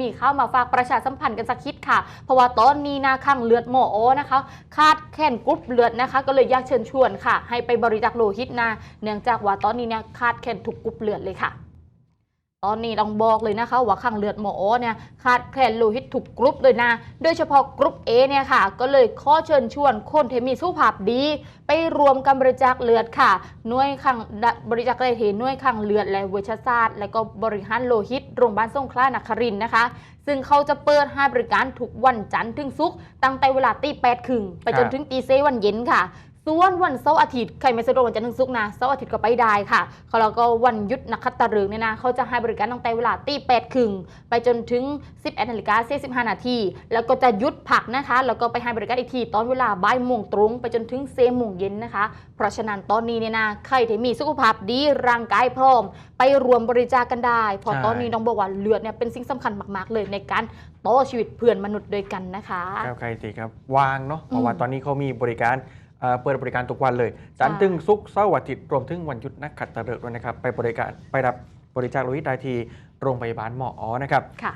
มีเข้ามาฝากประชาสัมพันธ์กันสักคิดค่ะ เพราะว่าตอนนี้นาข้างเลือดหมอโอนะคะขาดแค้นกรุ๊ปเลือดนะคะ ก็เลยอยากเชิญชวนค่ะ ให้ไปบริจาคโลหิตนา เนื่องจากว่าตอนนี้เนี่ยขาดแค้นทุกกรุ๊ปเลือดเลยค่ะ ตอนนี้ต้องบอกเลยนะคะว่าข้างเลือดหมอเนี่ยขาดแคลนโลหิตทุกกรุ๊ปเลยนะ โดยเฉพาะกรุ๊ป A เนี่ยค่ะ ก็เลยขอเชิญชวนคนที่มีสุขภาพดี ไปรวมกันบริจาคเลือดค่ะหน่วยข้างบริจาคได้ที่หน่วยข้างเลือดและเวชศาสตร์ และก็บริหารโลหิตโรงพยาบาลสงขลานครินนะคะ ซึ่งเขาจะเปิดให้บริการทุกวันจันทร์ถึงศุกร์ตั้งแต่เวลาตีแปดครึ่งไปจนถึงตีเซวันเย็นค่ะ ส่วนวันเสาร์อาทิตย์ใครไม่สะดวกวันจันทร์ถึงศุกร์นะเสาร์อาทิตย์ก็ไปได้ค่ะแล้วก็วันหยุดนักขัตฤกษ์เนี่ยนะเขาจะให้บริการตั้งแต่เวลาตีแปดครึ่งไปจนถึง 11นาฬิกาสิบห้านาทีแล้วก็จะหยุดพักนะคะแล้วก็ไปให้บริการอีกทีตอนเวลาบ่ายโมงตรงไปจนถึงเซโมงเย็นนะคะ เพราะฉะนั้นตอนนี้เนี่ยนะใครที่มีสุขภาพดีร่างกายพร้อม ไปรวมบริจาคกันได้เพราะตอนนี้น้องบอกว่าเลือดเนี่ยเป็นสิ่งสำคัญมาก ๆ เลยในการต่อชีวิตเพื่อนมนุษย์ด้วยกันนะคะครับใครติครับวางเนาะเพราะว่าตอนนี้เขามีบริการ เอ่อเปิดบริการทุกวันเลยจันทร์ใช่ถึงศุกร์เสาร์อาทิตย์รวมถึงวันหยุดนักขัตฤกษ์ด้วยนะครับ ไปบริการไปรับบริจาคโลหิตได้ที่โรงพยาบาลหมออนะครับค่ะ